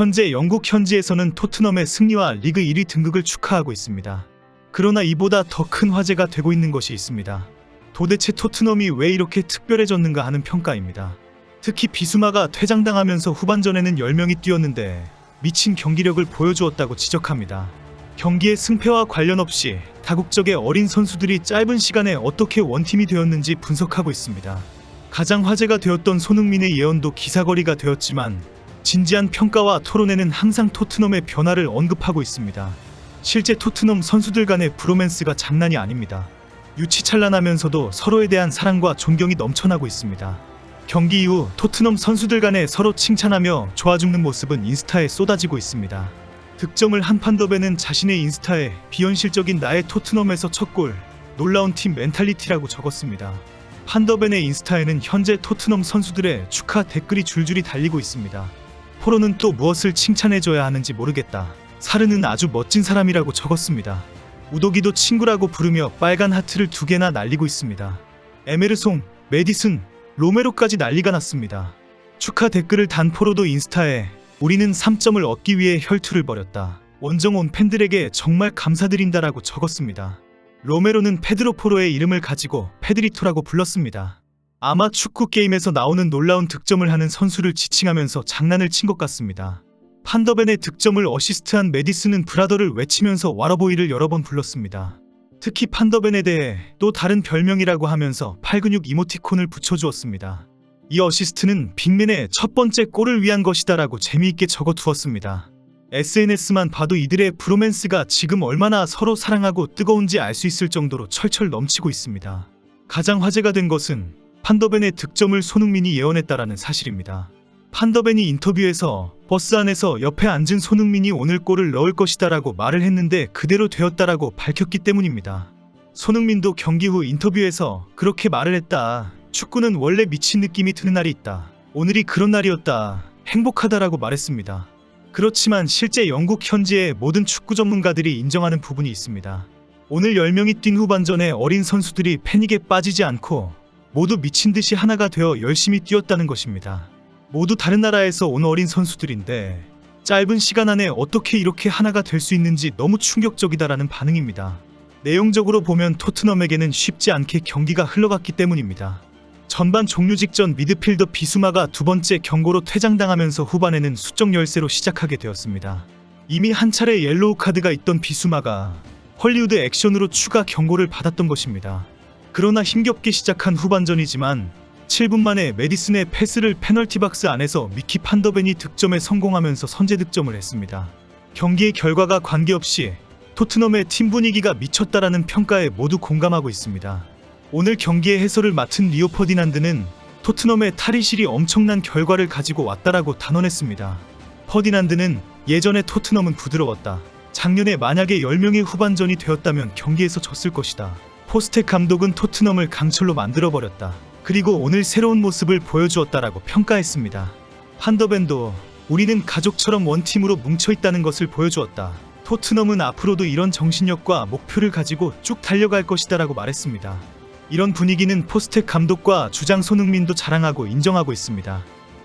현재 영국 현지에서는 토트넘의 승리와 리그 1위 등극을 축하하고 있습니다. 그러나 이보다 더 큰 화제가 되고 있는 것이 있습니다. 도대체 토트넘이 왜 이렇게 특별해졌는가 하는 평가입니다. 특히 비수마가 퇴장당하면서 후반전에는 10명이 뛰었는데 미친 경기력을 보여주었다고 지적합니다. 경기의 승패와 관련 없이 다국적의 어린 선수들이 짧은 시간에 어떻게 원팀이 되었는지 분석하고 있습니다. 가장 화제가 되었던 손흥민의 예언도 기사거리가 되었지만 진지한 평가와 토론에는 항상 토트넘의 변화를 언급하고 있습니다. 실제 토트넘 선수들 간의 브로맨스가 장난이 아닙니다. 유치찬란하면서도 서로에 대한 사랑과 존경이 넘쳐나고 있습니다. 경기 이후 토트넘 선수들 간에 서로 칭찬하며 좋아 죽는 모습은 인스타에 쏟아지고 있습니다. 득점을 한 판 더 베는 자신의 인스타에 비현실적인 나의 토트넘에서 첫 골, 놀라운 팀 멘탈리티라고 적었습니다. 판더벤의 인스타에는 현재 토트넘 선수들의 축하 댓글이 줄줄이 달리고 있습니다. 포로는 또 무엇을 칭찬해줘야 하는지 모르겠다. 사르는 아주 멋진 사람이라고 적었습니다. 우도기도 친구라고 부르며 빨간 하트를 두 개나 날리고 있습니다. 에메르송, 메디슨, 로메로까지 난리가 났습니다. 축하 댓글을 단 포로도 인스타에 우리는 3점을 얻기 위해 혈투를 벌였다. 원정 온 팬들에게 정말 감사드린다라고 적었습니다. 로메로는 페드로 포로의 이름을 가지고 페드리토라고 불렀습니다. 아마 축구 게임에서 나오는 놀라운 득점을 하는 선수를 지칭하면서 장난을 친 것 같습니다. 판더벤의 득점을 어시스트한 메디슨은 브라더를 외치면서 와러보이를 여러 번 불렀습니다. 특히 판더벤에 대해 또 다른 별명이라고 하면서 팔근육 이모티콘을 붙여주었습니다. 이 어시스트는 빅맨의 첫 번째 골을 위한 것이다라고 재미있게 적어두었습니다. SNS만 봐도 이들의 브로맨스가 지금 얼마나 서로 사랑하고 뜨거운지 알 수 있을 정도로 철철 넘치고 있습니다. 가장 화제가 된 것은 판더벤의 득점을 손흥민이 예언했다라는 사실입니다. 판더벤이 인터뷰에서 버스 안에서 옆에 앉은 손흥민이 오늘 골을 넣을 것이다라고 말을 했는데 그대로 되었다라고 밝혔기 때문입니다. 손흥민도 경기 후 인터뷰에서 그렇게 말을 했다. 축구는 원래 미친 느낌이 드는 날이 있다. 오늘이 그런 날이었다. 행복하다라고 말했습니다. 그렇지만 실제 영국 현지의 모든 축구 전문가들이 인정하는 부분이 있습니다. 오늘 10명이 뛴 후반전에 어린 선수들이 패닉에 빠지지 않고 모두 미친 듯이 하나가 되어 열심히 뛰었다는 것입니다. 모두 다른 나라에서 온 어린 선수들인데 짧은 시간 안에 어떻게 이렇게 하나가 될 수 있는지 너무 충격적이다라는 반응입니다. 내용적으로 보면 토트넘에게는 쉽지 않게 경기가 흘러갔기 때문입니다. 전반 종료 직전 미드필더 비수마가 두 번째 경고로 퇴장당하면서 후반에는 수적 열세로 시작하게 되었습니다. 이미 한 차례 옐로우 카드가 있던 비수마가 헐리우드 액션으로 추가 경고를 받았던 것입니다. 그러나 힘겹게 시작한 후반전이지만 7분 만에 메디슨의 패스를 페널티 박스 안에서 미키 판더벤이 득점에 성공하면서 선제 득점을 했습니다. 경기의 결과가 관계없이 토트넘의 팀 분위기가 미쳤다라는 평가에 모두 공감하고 있습니다. 오늘 경기의 해설을 맡은 리오 퍼디난드는 토트넘의 탈의실이 엄청난 결과를 가지고 왔다라고 단언했습니다. 퍼디난드는 예전에 토트넘은 부드러웠다. 작년에 만약에 10명의 후반전이 되었다면 경기에서 졌을 것이다. 포스텍 감독은 토트넘을 강철로 만들어버렸다. 그리고 오늘 새로운 모습을 보여주었다라고 평가했습니다. 판더벤도 우리는 가족처럼 원팀으로 뭉쳐있다는 것을 보여주었다. 토트넘은 앞으로도 이런 정신력과 목표를 가지고 쭉 달려갈 것이다라고 말했습니다. 이런 분위기는 포스텍 감독과 주장 손흥민도 자랑하고 인정하고 있습니다.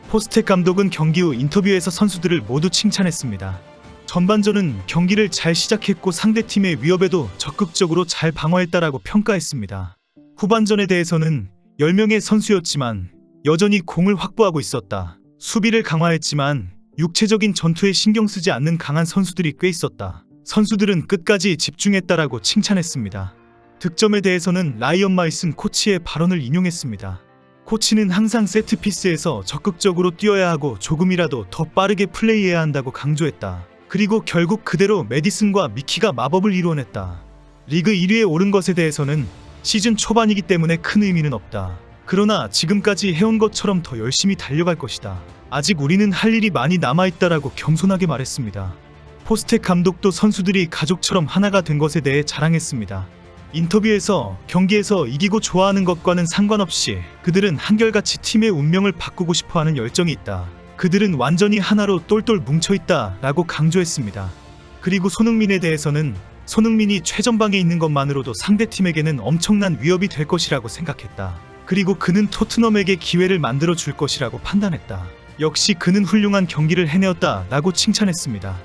포스텍 감독은 경기 후 인터뷰에서 선수들을 모두 칭찬했습니다. 전반전은 경기를 잘 시작했고 상대팀의 위협에도 적극적으로 잘 방어했다라고 평가했습니다. 후반전에 대해서는 10명의 선수였지만 여전히 공을 확보하고 있었다. 수비를 강화했지만 육체적인 전투에 신경 쓰지 않는 강한 선수들이 꽤 있었다. 선수들은 끝까지 집중했다라고 칭찬했습니다. 득점에 대해서는 라이언 마이슨 코치의 발언을 인용했습니다. 코치는 항상 세트피스에서 적극적으로 뛰어야 하고 조금이라도 더 빠르게 플레이해야 한다고 강조했다. 그리고 결국 그대로 메디슨과 미키가 마법을 이루어냈다. 리그 1위에 오른 것에 대해서는 시즌 초반이기 때문에 큰 의미는 없다. 그러나 지금까지 해온 것처럼 더 열심히 달려갈 것이다. 아직 우리는 할 일이 많이 남아있다라고 겸손하게 말했습니다. 포스텍 감독도 선수들이 가족처럼 하나가 된 것에 대해 자랑했습니다. 인터뷰에서 경기에서 이기고 좋아하는 것과는 상관없이 그들은 한결같이 팀의 운명을 바꾸고 싶어 하는 열정이 있다. 그들은 완전히 하나로 똘똘 뭉쳐있다 라고 강조했습니다. 그리고 손흥민에 대해서는 손흥민이 최전방에 있는 것만으로도 상대팀에게는 엄청난 위협이 될 것이라고 생각했다. 그리고 그는 토트넘에게 기회를 만들어 줄 것이라고 판단했다. 역시 그는 훌륭한 경기를 해내었다 라고 칭찬했습니다.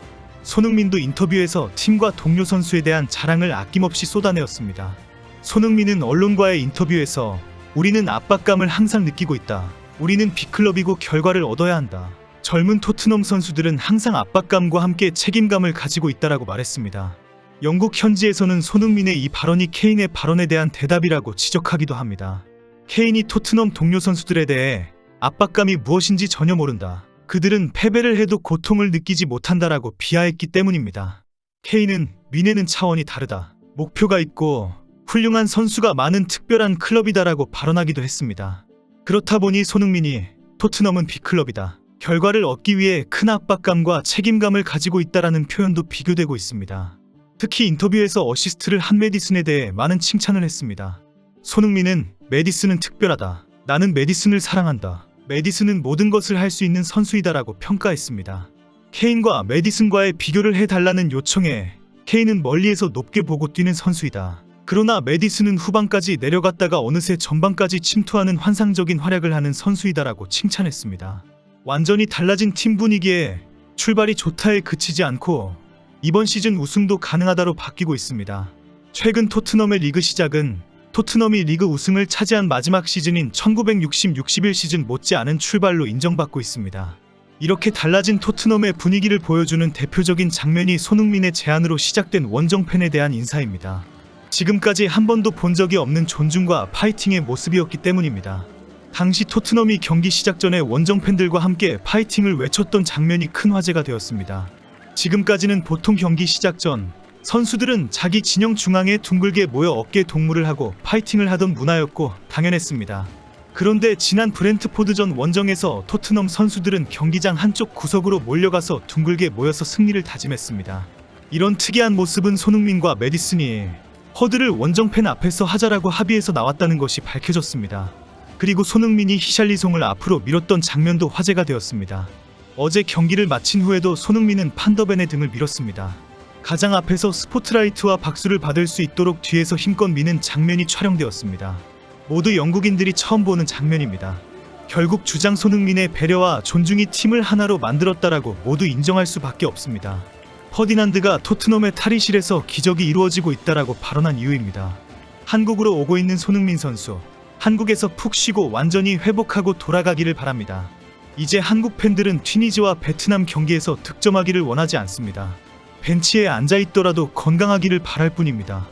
손흥민도 인터뷰에서 팀과 동료 선수에 대한 자랑을 아낌없이 쏟아내었습니다. 손흥민은 언론과의 인터뷰에서 우리는 압박감을 항상 느끼고 있다. 우리는 B클럽이고 결과를 얻어야 한다. 젊은 토트넘 선수들은 항상 압박감과 함께 책임감을 가지고 있다라고 말했습니다. 영국 현지에서는 손흥민의 이 발언이 케인의 발언에 대한 대답이라고 지적하기도 합니다. 케인이 토트넘 동료 선수들에 대해 압박감이 무엇인지 전혀 모른다. 그들은 패배를 해도 고통을 느끼지 못한다라고 비하했기 때문입니다. 케인은 미네는 차원이 다르다. 목표가 있고 훌륭한 선수가 많은 특별한 클럽이다라고 발언하기도 했습니다. 그렇다 보니 손흥민이 토트넘은 B클럽이다. 결과를 얻기 위해 큰 압박감과 책임감을 가지고 있다라는 표현도 비교되고 있습니다. 특히 인터뷰에서 어시스트를 한 메디슨에 대해 많은 칭찬을 했습니다. 손흥민은 메디슨은 특별하다. 나는 메디슨을 사랑한다. 메디슨은 모든 것을 할 수 있는 선수이다라고 평가했습니다. 케인과 메디슨과의 비교를 해달라는 요청에 케인은 멀리에서 높게 보고 뛰는 선수이다. 그러나 메디슨은 후반까지 내려갔다가 어느새 전반까지 침투하는 환상적인 활약을 하는 선수이다라고 칭찬했습니다. 완전히 달라진 팀 분위기에 출발이 좋다에 그치지 않고 이번 시즌 우승도 가능하다로 바뀌고 있습니다. 최근 토트넘의 리그 시작은 토트넘이 리그 우승을 차지한 마지막 시즌인 1960-61 시즌 못지않은 출발로 인정받고 있습니다. 이렇게 달라진 토트넘의 분위기를 보여주는 대표적인 장면이 손흥민의 제안으로 시작된 원정팬에 대한 인사입니다. 지금까지 한 번도 본 적이 없는 존중과 파이팅의 모습이었기 때문입니다. 당시 토트넘이 경기 시작 전에 원정 팬들과 함께 파이팅을 외쳤던 장면이 큰 화제가 되었습니다. 지금까지는 보통 경기 시작 전 선수들은 자기 진영 중앙에 둥글게 모여 어깨 동무를 하고 파이팅을 하던 문화였고 당연했습니다. 그런데 지난 브렌트포드전 원정에서 토트넘 선수들은 경기장 한쪽 구석으로 몰려가서 둥글게 모여서 승리를 다짐했습니다. 이런 특이한 모습은 손흥민과 메디슨이 허드를 원정 팬 앞에서 하자라고 합의해서 나왔다는 것이 밝혀졌습니다. 그리고 손흥민이 히샬리송을 앞으로 밀었던 장면도 화제가 되었습니다. 어제 경기를 마친 후에도 손흥민은 판더벤의 등을 밀었습니다. 가장 앞에서 스포트라이트와 박수를 받을 수 있도록 뒤에서 힘껏 미는 장면이 촬영되었습니다. 모두 영국인들이 처음 보는 장면입니다. 결국 주장 손흥민의 배려와 존중이 팀을 하나로 만들었다라고 모두 인정할 수밖에 없습니다. 퍼디난드가 토트넘의 탈의실에서 기적이 이루어지고 있다라고 발언한 이유입니다. 한국으로 오고 있는 손흥민 선수, 한국에서 푹 쉬고 완전히 회복하고 돌아가기를 바랍니다. 이제 한국 팬들은 튀니지와 베트남 경기에서 득점하기를 원하지 않습니다. 벤치에 앉아 있더라도 건강하기를 바랄 뿐입니다.